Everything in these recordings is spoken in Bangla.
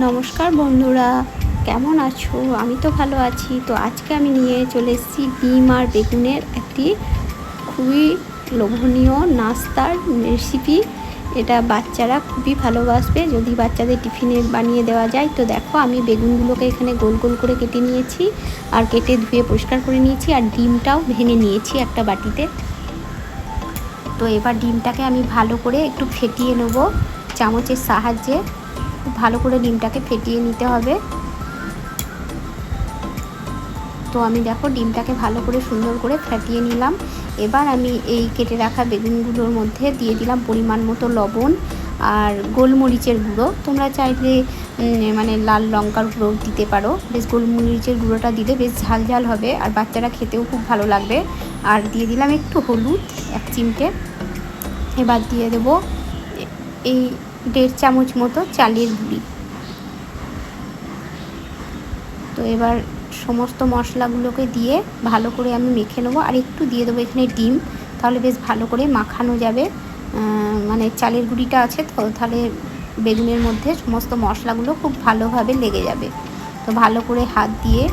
নমস্কার বন্ধুরা, কেমন আছো? আমি তো ভালো আছি। তো আজকে আমি নিয়ে চলে এসেছি ডিম আর বেগুনের একটি খুবই লোভনীয় নাস্তার রেসিপি এটা বাচ্চারা খুবই ভালোবাসবে। যদি বাচ্চাদের টিফিনে বানিয়ে দেওয়া যায়, তো দেখো আমি বেগুনগুলোকে এখানে গোল গোল করে কেটে নিয়েছি আর কেটে ধুয়ে পরিষ্কার করে নিয়েছি আর ডিমটাও ভেঙে নিয়েছি একটা বাটিতে। তো এবার ডিমটাকে আমি ভালো করে একটু ফেটিয়ে নেব চামচের সাহায্যে। ভালো করে ডিমটাকে ফেটিয়ে নিতে হবে। তো আমি দেখো ডিমটাকে ভালো করে সুন্দর করে ফেটিয়ে নিলাম। এবার আমি এই কেটে রাখা বেগুনগুলোর মধ্যে দিয়ে দিলাম পরিমাণ মতো লবণ আর গোলমরিচের গুঁড়ো। তোমরা চাইলে মানে লাল লঙ্কার গুঁড়ো দিতে পারো। বেশ গোলমরিচের গুঁড়োটা দিলে বেশ ঝাল ঝাল হবে আর বাচ্চারা খেতেও খুব ভালো লাগবে। আর দিয়ে দিলাম একটু হলুদ, এক চিমটে। এবার দিয়ে দেবো এই দেড় চামচ মতো চালের গুঁড়ি। তো এবার সমস্ত মশলাগুলোকে দিয়ে ভালো করে আমি মেখে নেব। আর একটু দিয়ে দেবো এখানে ডিম। তাহলে বেশ ভালো করে মাখানো যাবে। মানে চালের গুঁড়িটা আছে তো, তাহলে বেগুনের মধ্যে সমস্ত মশলাগুলো খুব ভালোভাবে লেগে যাবে। তো ভালো করে হাত দিয়ে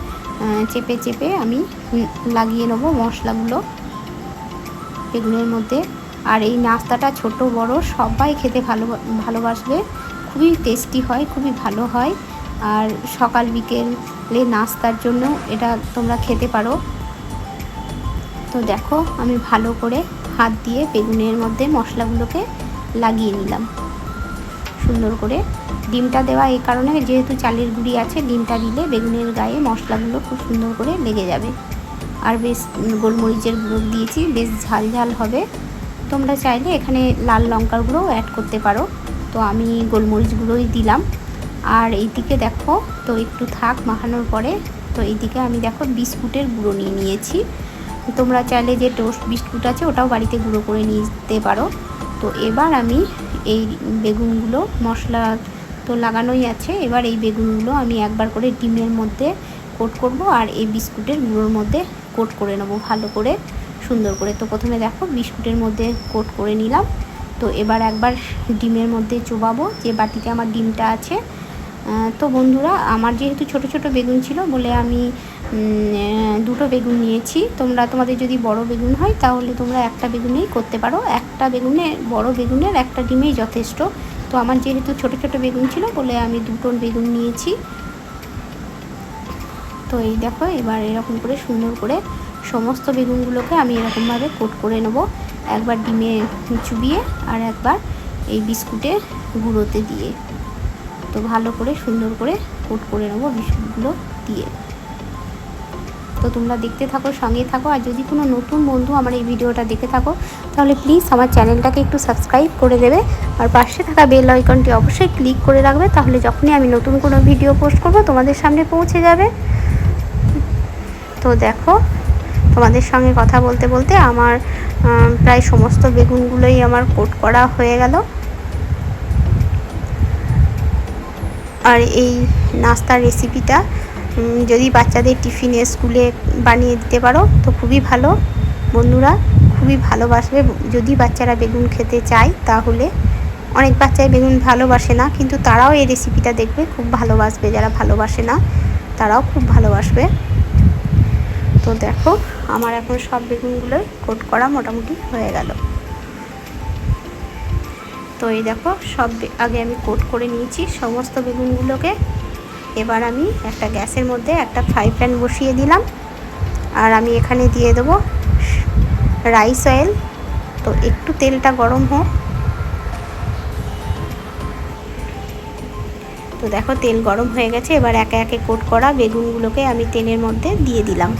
চেপে চেপে আমি লাগিয়ে নেব মশলাগুলো। বেগুনের মধ্যে আর এই নাস্তাটা ছোট, বড়, সবাই খেতে ভালো ভালোবাসবে খুবই টেস্টি হয়, খুবই ভালো হয়। আর সকাল বিকেলে নাস্তার জন্য এটা তোমরা খেতে পারো। তো দেখো, আমি ভালো করে হাত দিয়ে বেগুনের মধ্যে মশলাগুলোকে লাগিয়ে নিলাম। সুন্দর করে ডিমটা দেওয়া এই কারণে, যেহেতু চালের গুঁড়ি আছে, ডিমটা দিলে বেগুনের গায়ে মশলাগুলো খুব সুন্দর করে লেগে যাবে। আর বেশ গোলমরিচের গুঁড়ো দিয়েছি, বেশ ঝাল ঝাল হবে। তোমরা চাইলে এখানে লাল লঙ্কার গুঁড়োও অ্যাড করতে পারো। তো আমি গোলমরিচ গুঁড়োই দিলাম। আর এইদিকে দেখো, তো একটু থাক মাখানোর পরে, তো এইদিকে আমি দেখো বিস্কুটের গুঁড়ো নিয়ে নিয়েছি। তোমরা চাইলে যে টোস্ট বিস্কুট আছে, ওটাও বাড়িতে গুঁড়ো করে নিতে পারো। তো এবার আমি এই বেগুনগুলো, মশলা তো লাগানোই আছে, এবার এই বেগুনগুলো আমি একবার করে ডিমের মধ্যে কোট করব, আর এই বিস্কুটের গুঁড়োর মধ্যে কোট করে নেব ভালো করে। সুন্দর করে। তো প্রথমে দেখো, বিস্কুটের মধ্যে কোট করে নিলাম। তো এবার একবার ডিমের মধ্যে চোবাবো, যে বাটিতে আমার ডিমটা আছে। তো বন্ধুরা, আমার যেহেতু ছোট ছোট বেগুন ছিল বলে আমি দুটো বেগুন নিয়েছি। তোমরা, তোমাদের যদি বড় বেগুন হয়, তাহলে তোমরা একটা বেগুনেই করতে পারো। একটা বেগুনে, বড় বেগুনের একটা ডিমেই যথেষ্ট। তো আমার যেহেতু ছোট ছোট বেগুন ছিল বলে আমি দুটো বেগুন নিয়েছি। তো এই দেখো, এবার এরকম করে সুন্দর করে সমস্ত বেগুনগুলোকে আমি এরকমভাবে কোট করে নেব। একবার ডিমে চুবিয়ে আর একবার এই বিস্কুটের গুঁড়োতে দিয়ে। তো ভালো করে সুন্দর করে কোট করে নেব বিস্কুটগুলো দিয়ে। তো তোমরা দেখতে থাকো সঙ্গে থাকো। আর যদি কোনো নতুন বন্ধু আমার এই ভিডিওটা দেখে থাকো, তাহলে প্লিজ আমার চ্যানেলটাকে একটু সাবস্ক্রাইব করে দেবে। আর পাশে থাকা বেল আইকনটি অবশ্যই ক্লিক করে রাখবে, তাহলে যখনই আমি নতুন কোনো ভিডিও পোস্ট করব, তোমাদের সামনে পৌঁছে যাবে। তো দেখো তোমাদের সঙ্গে কথা বলতে বলতে আমার প্রায় সমস্ত বেগুনগুলোই আমার কোট করা হয়ে গেল। আর এই নাস্তার রেসিপিটা যদি বাচ্চাদের টিফিনে স্কুলে বানিয়ে দিতে পারো, তো খুবই ভালো। বন্ধুরা, খুবই ভালোবাসবে। যদি বাচ্চারা বেগুন খেতে চায়, তাহলে অনেক বাচ্চাই বেগুন ভালোবাসে না, কিন্তু তারাও এই রেসিপিটা দেখবে, খুব ভালোবাসবে। যারা ভালোবাসে না, তারাও খুব ভালোবাসবে। তো দেখো, আমার এখন সব বেগুনগুলোই কোট করা মোটামুটি হয়ে গেল। তো এই দেখো, সব আগে আমি কোট করে নিয়েছি সমস্ত বেগুনগুলোকে। এবার আমি একটা গ্যাসের মধ্যে একটা ফ্রাই প্যান বসিয়ে দিলাম। আর আমি এখানে দিয়ে দেবো রাইস অয়েল। তো একটু তেলটা গরম হোক। তো দেখো, তেল গরম হয়ে গেছে। এবার একে একে কোট করা বেগুনগুলোকে আমি তেলের মধ্যে দিয়ে দিলাম।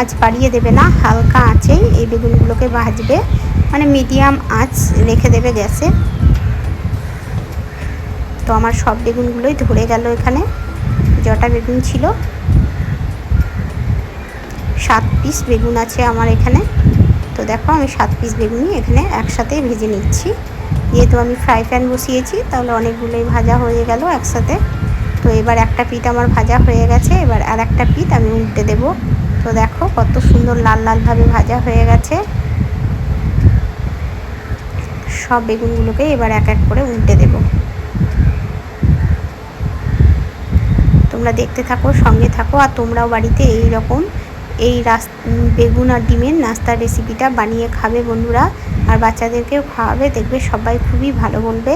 আঁচ বাড়িয়ে দেবে না, হালকা আঁচেই এই বেগুনগুলোকে ভাজবে। মানে মিডিয়াম আঁচ রেখে দেবে গ্যাসে। তো আমার সব বেগুনগুলোই ধরে গেল এখানে। যটা বেগুন ছিল। সাত পিস বেগুন আছে আমার এখানে। তো দেখো আমি সাত পিস বেগুনই এখানে একসাথে ভেজে নিচ্ছি। যেহেতু আমি ফ্রাই প্যান বসিয়েছি, তাহলে অনেকগুলোই ভাজা হয়ে গেল একসাথে। তো এবার একটা পিঠ আমার ভাজা হয়ে গেছে, এবার আর একটা পিঠ আমি উল্টে দেবো। তো দেখো কত সুন্দর লাল লালভাবে ভাজা হয়ে গেছে। সব বেগুনগুলোকে এবার এক এক করে উল্টে দেব। তোমরা দেখতে থাকো, সঙ্গে থাকো, আর তোমরাও বাড়িতে এই রকম এই রাস বেগুন আর ডিমের নাস্তার রেসিপিটা বানিয়ে খাবে বন্ধুরা। আর বাচ্চাদেরকেও খাওয়াবে, দেখবে সবাই খুবই ভালো বলবে,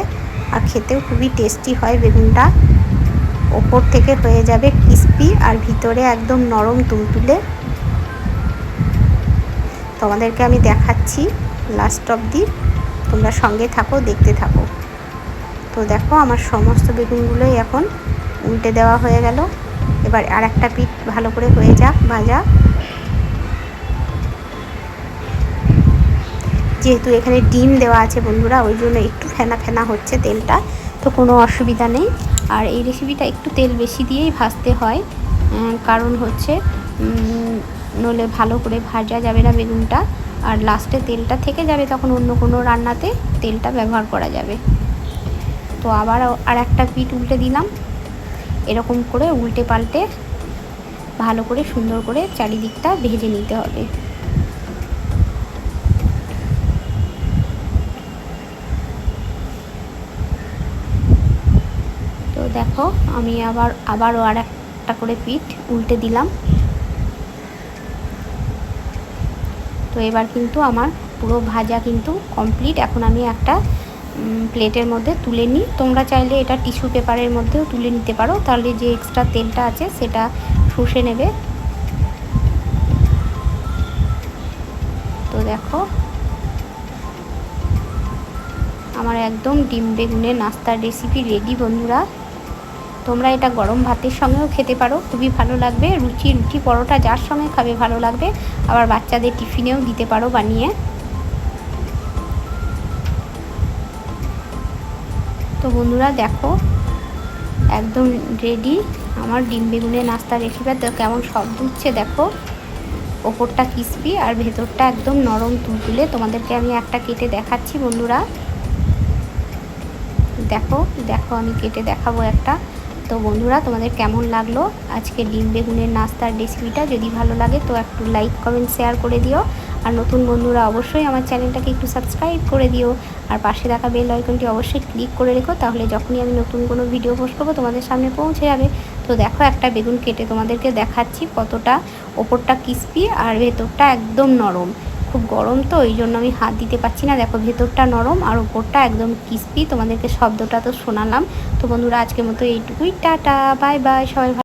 আর খেতেও খুবই টেস্টি হয় বেগুনটা। ওপর থেকে হয়ে যাবে ক্রিস্পি আর ভিতরে একদম নরম তুলতুলে। তোমাদেরকে আমি দেখাচ্ছি লাস্ট অবধি তোমরা সঙ্গে থাকো, দেখতে থাকো। তো দেখো, আমার সমস্ত বেগুনগুলোই এখন উল্টে দেওয়া হয়ে গেল। এবার আর একটা পিঠ ভালো করে হয়ে যাক, ভাজা। যেহেতু এখানে ডিম দেওয়া আছে বন্ধুরা, ওই জন্য একটু ফেনা ফেনা হচ্ছে তেলটা, তো কোনো অসুবিধা নেই। আর এই রেসিপিটা একটু তেল বেশি দিয়েই ভাজতে হয়। কারণ হচ্ছে নলে ভালো করে ভাজা যাবে না বেগুনটা। আর লাস্টে তেলটা থেকে যাবে তখন অন্য কোনো রান্নাতে তেলটা ব্যবহার করা যাবে। তো আবার আর একটা পিঠ উল্টে দিলাম। এরকম করে উল্টে পাল্টে ভালো করে সুন্দর করে চারিদিকটা ভেজে নিতে হবে। দেখো, আমি আবার, আবারও আর একটা করে পিঠ উল্টে দিলাম। তো এবার কিন্তু আমার পুরো ভাজা কিন্তু কমপ্লিট এখন আমি একটা প্লেটের মধ্যে তুলে নিই। তোমরা চাইলে এটা টিস্যু পেপারের মধ্যেও তুলে নিতে পারো। তাহলে যে এক্সট্রা তেলটা আছে সেটা শুষে নেবে। তো দেখো, আমার একদম ডিম বেগুনের নাস্তার রেসিপি রেডি বন্ধুরা। তোমরা এটা গরম ভাতের সঙ্গেও খেতে পারো। খুবই ভালো লাগবে। রুচি, রুটি পরোটা যার সঙ্গে খাবে ভালো লাগবে। আবার বাচ্চাদের টিফিনেও দিতে পারো বানিয়ে। তো বন্ধুরা দেখো, একদম রেডি আমার ডিম বেগুনের নাস্তা রেসিপি তো কেমন শব্দ উঠছে দেখো। ওপরটা ক্রিসপি আর ভেতরটা একদম নরম তুলতুলে। তোমাদেরকে আমি একটা কেটে দেখাচ্ছি বন্ধুরা। দেখো দেখো আমি কেটে দেখাবো একটা। তো বন্ধুরা, তোমাদের কেমন লাগল? আজকে ডিম বেগুনের নাস্তার রেসিপিটা যদি ভালো লাগে তো একটু লাইক কমেন্ট শেয়ার করে দিও। আর নতুন বন্ধুরা অবশ্যই আমার চ্যানেলটাকে একটু সাবস্ক্রাইব করে দিও। আর পাশে থাকা বেল আইকনটি অবশ্যই ক্লিক করে রেখো, তাহলে যখনই আমি নতুন কোনো ভিডিও পোস্ট করব, তোমাদের সামনে পৌঁছে যাবে। তো দেখো, একটা বেগুন কেটে তোমাদেরকে দেখাচ্ছি কতটা। ওপরটা ক্রিস্পি আর ভেতরটা একদম নরম। খুব গরম তো, এই জন্য আমি হাত দিতে পারছি না। দেখো, ভেতরটা নরম আর ওপরটা একদম ক্রিস্পি তোমাদেরকে শব্দটা তো শোনালাম। তো বন্ধুরা, আজকের মতো এইটুকুই। টাটা, বাই বাই, সবাই